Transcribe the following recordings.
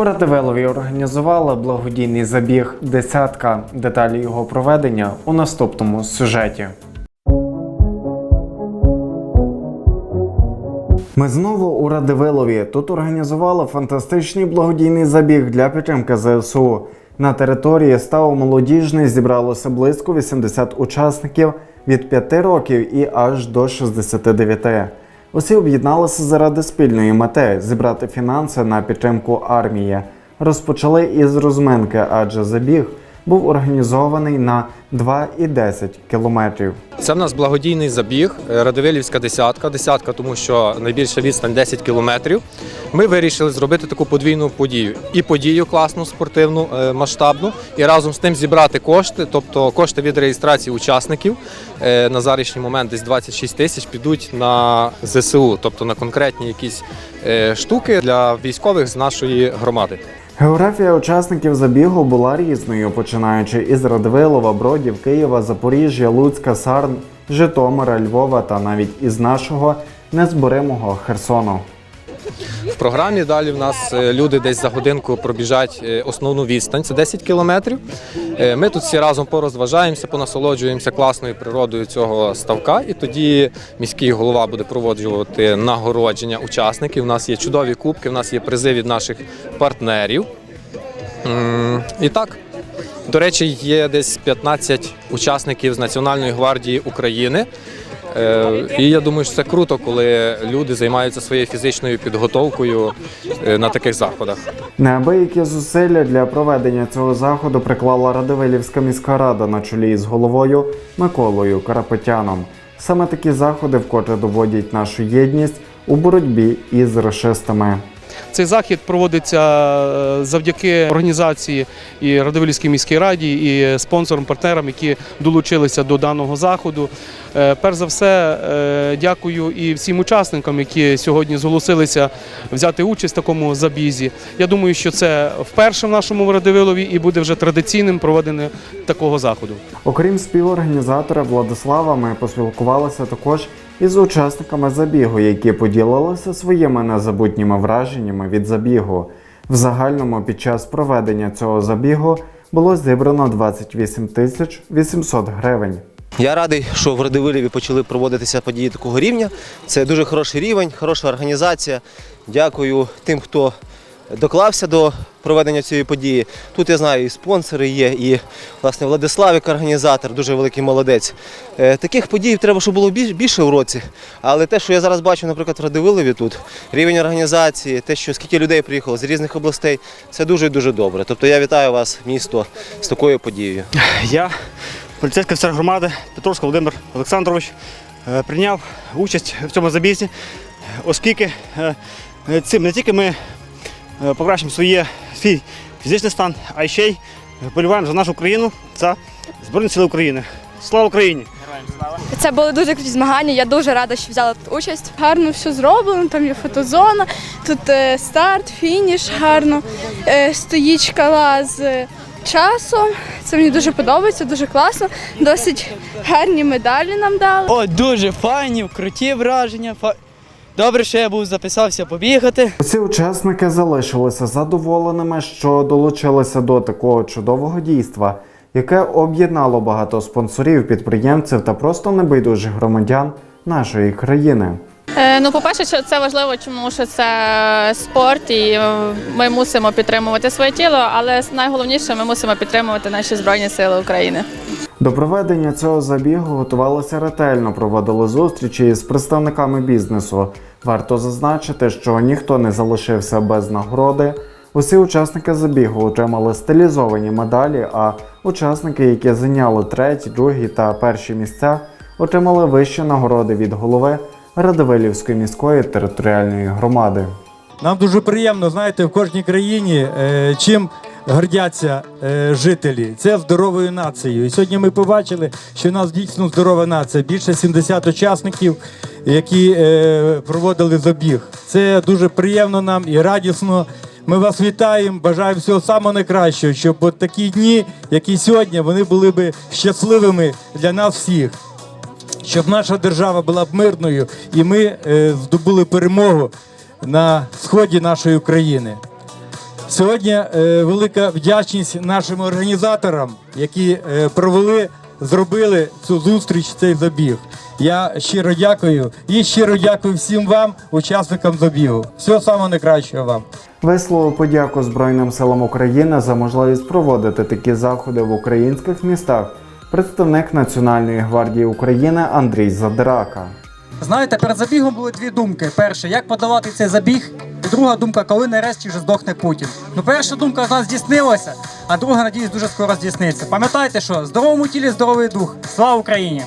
У Радивилові організували благодійний забіг десятка. Деталі його проведення у наступному сюжеті. Ми знову у Радивилові. Тут організували фантастичний благодійний забіг для підтримки ЗСУ. На території ставу молодіжний зібралося близько 80 учасників від 5 років і аж до 69. Усі об'єдналися заради спільної мети зібрати фінанси на підтримку армії. Розпочали із розминки, адже забіг був організований на 2,10 кілометрів. Це в нас благодійний забіг, е, Радивилівська десятка. Десятка, тому що найбільша відстань 10 кілометрів. Ми вирішили зробити таку подвійну подію. І подію класну, спортивну, е, масштабну, і разом з тим зібрати кошти, тобто кошти від реєстрації учасників е, на зарішній момент десь 26 тисяч підуть на ЗСУ, тобто на конкретні якісь штуки для військових з нашої громади. Географія учасників забігу була різною, починаючи із Радвилова, Бродів, Києва, Запоріжжя, Луцька, Сарн, Житомира, Львова та навіть із нашого незборимого Херсону. В програмі далі в нас е, люди десь за годинку пробіжать е, основну відстань, це 10 кілометрів. Е, Ми тут всі разом порозважаємося, понасолоджуємося класною природою цього ставка. І тоді міський голова буде проводжувати нагородження учасників. У нас є чудові кубки, у нас є призи від наших партнерів. І так. До речі, є десь 15 учасників з Національної гвардії України. Е, І я думаю, що це круто, коли люди займаються своєю фізичною підготовкою е, на таких заходах. Неабиякі зусилля для проведення цього заходу приклала Радивилівська міська рада на чолі з головою Миколою Карапетяном. Саме такі заходи вкотре доводять нашу єдність у боротьбі із расистами. Цей захід проводиться е, завдяки організації і Радивилівській міській раді, і спонсорам, партнерам, які долучилися до даного заходу. Е, Перш за все, е, дякую і всім учасникам, які сьогодні зголосилися взяти участь в такому забізі. Я думаю, що це вперше в нашому Радивилові і буде вже традиційним проведення такого заходу. Окрім співорганізатора Владислава, ми поспілкувалися також із учасниками забігу, які поділилися своїми незабутніми враженнями від забігу. В загальному під час проведення цього забігу було зібрано 28 тисяч 800 гривень. Я радий, що в Радивиліві почали проводитися події такого рівня. Це дуже хороший рівень, хороша організація. Дякую тим, хто доклався до проведення цієї події. Тут я знаю, і спонсори є, і власне Владислав, як організатор, дуже великий молодець. Е, Таких подій треба, щоб було більше в році. Але те, що я зараз бачу, наприклад, в Радивилові тут, рівень організації, те, що скільки людей приїхало з різних областей, це дуже дуже добре. Тобто я вітаю вас, місто, з такою подією. Я, поліцейський офіцер громади Петровський Володимир Олександрович, е, прийняв участь в цьому забізі, оскільки е, цим не тільки ми покращимо своє, свій фізичний стан, а ще й боліваємо за нашу країну, за Збройні Сили України. Слава Україні! Це були дуже круті змагання. Я дуже рада, що взяла тут участь. Гарно все зроблено. Там є фотозона, тут е, старт, фініш, гарно е, стоїчка з часом. Це мені дуже подобається, дуже класно. Досить гарні медалі нам дали. О, дуже файні, круті враження. Добре, що я був записався побігати. Усі учасники залишилися задоволеними, що долучилися до такого чудового дійства, яке об'єднало багато спонсорів, підприємців та просто небайдужих громадян нашої країни. Е, Ну, по-перше, що це важливо, тому що це спорт, і е, ми мусимо підтримувати своє тіло, але найголовніше ми мусимо підтримувати наші збройні сили України. До проведення цього забігу готувалися ретельно, проводили зустрічі з представниками бізнесу. Варто зазначити, що ніхто не залишився без нагороди. Усі учасники забігу отримали стилізовані медалі, а учасники, які зайняли треті, другі та перші місця, отримали вищі нагороди від голови Радивилівської міської територіальної громади. Нам дуже приємно, знаєте, в кожній країні е, чим гордяться е, жителі. Це здоровою нацією. І сьогодні ми побачили, що в нас дійсно здорова нація. Більше 70 учасників, які е, проводили забіг. Це дуже приємно нам і радісно. Ми вас вітаємо, бажаємо всього самого найкращого, щоб от такі дні, які сьогодні, вони були би щасливими для нас всіх щоб наша держава була б мирною і ми е, здобули перемогу на сході нашої України. Сьогодні е, велика вдячність нашим організаторам, які е, провели, зробили цю зустріч, цей забіг. Я щиро дякую і щиро дякую всім вам, учасникам забігу. Всього самого найкращого вам. Висловив подяку Збройним силам України за можливість проводити такі заходи в українських містах. Представник Національної гвардії України Андрій Задирака. Знаєте, перед забігом були дві думки. Перше, як подавати цей забіг, друга думка, коли нарешті вже здохне Путін. Ну, перша думка з нас здійснилася, а друга, надіюсь, дуже скоро здійсниться. Пам'ятайте, що здоровому тілі здоровий дух. Слава Україні!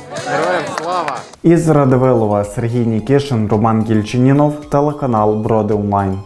Із Радивилова Сергій Нікішин, Роман Гільчинінов, телеканал Броди Онлайн.